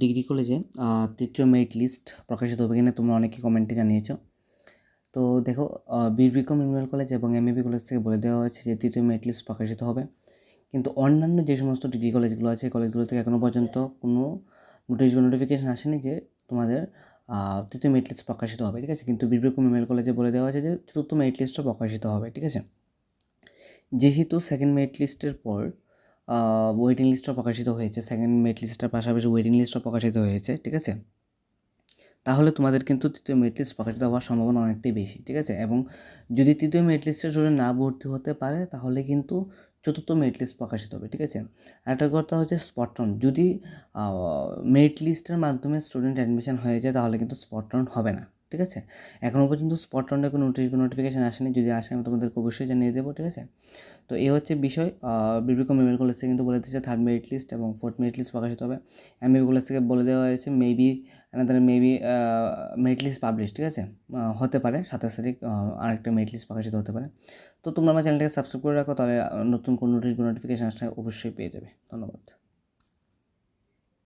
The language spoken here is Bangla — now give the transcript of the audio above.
ডিগ্রি কলেজে তৃতীয় মেরিট লিস্ট প্রকাশিত হবে কিনা তোমরা অনেকে কমেন্টে জানিয়েছো। তো দেখো বীর বিক্রম মেমোরিয়াল কলেজ এবং এমএবি কলেজ থেকে বলে দেওয়া হয়েছে যে তৃতীয় মেরিট লিস্ট প্রকাশিত হবে। কিন্তু অন্যান্য যে সমস্ত ডিগ্রি কলেজগুলো আছে কলেজগুলো থেকে এখনও পর্যন্ত কোনো নোটিশ বা নোটিফিকেশান আসেনি যে তোমাদের তৃতীয় মেরিট লিস্ট প্রকাশিত হবে, ঠিক আছে? কিন্তু বীর বিক্রম মেমোরিয়াল কলেজে বলে দেওয়া আছে যে চতুর্থ মেরিট লিস্টও প্রকাশিত হবে, ঠিক আছে? যেহেতু সেকেন্ড মেরিট লিস্টের পর ওয়েটিং লিস্টও প্রকাশিত হয়েছে। সেকেন্ড মেরিট লিস্টের পাশাপাশি ওয়েটিং লিস্টও প্রকাশিত হয়েছে, ঠিক আছে? তাহলে তোমাদের কিন্তু তৃতীয় মেরিট লিস্ট প্রকাশিত হওয়ার সম্ভাবনা অনেকটাই বেশি, ঠিক আছে? এবং যদি তৃতীয় মেরিট লিস্টের জন্য না ভর্তি হতে পারে, তাহলে কিন্তু চতুর্থ মেরিট লিস্ট প্রকাশিত হবে, ঠিক আছে? আরেকটা কথা হচ্ছে স্পট রাউন্ড যদি মেরিট লিস্টের মাধ্যমে স্টুডেন্ট অ্যাডমিশন হয়ে যায়, তাহলে কিন্তু স্পট রাউন্ড হবে না। ঠিক আছে? এখনও পর্যন্ত স্পট রাউন্ডে কোনো নোটিশ বা নোটিফিকেশান আসেনি। যদি আসে, আমি তোমাদেরকে অবশ্যই জানিয়ে দেবো, ঠিক আছে? তো এই হচ্ছে বিষয়। বিবিকম এমএল কলেজ থেকে কিন্তু বলে দিচ্ছে থার্ড মেরিট লিস্ট এবং ফোর্থ মেরিট লিস্ট প্রকাশিত হবে। এমএবি কলেজ থেকে বলে দেওয়া হয়েছে মেবি এনাদের মেবি মেরিট লিস্ট পাবলিশ ঠিক আছে? হতে পারে, সাতাশ তারিখ আরেকটা মেরিট লিস্ট প্রকাশিত হতে পারে। তো তোমরা আমার চ্যানেলটাকে সাবস্ক্রাইব করে রাখো, তাহলে নতুন কোনো নোটিশ নোটিফিকেশান আসলে অবশ্যই পেয়ে যাবে। ধন্যবাদ।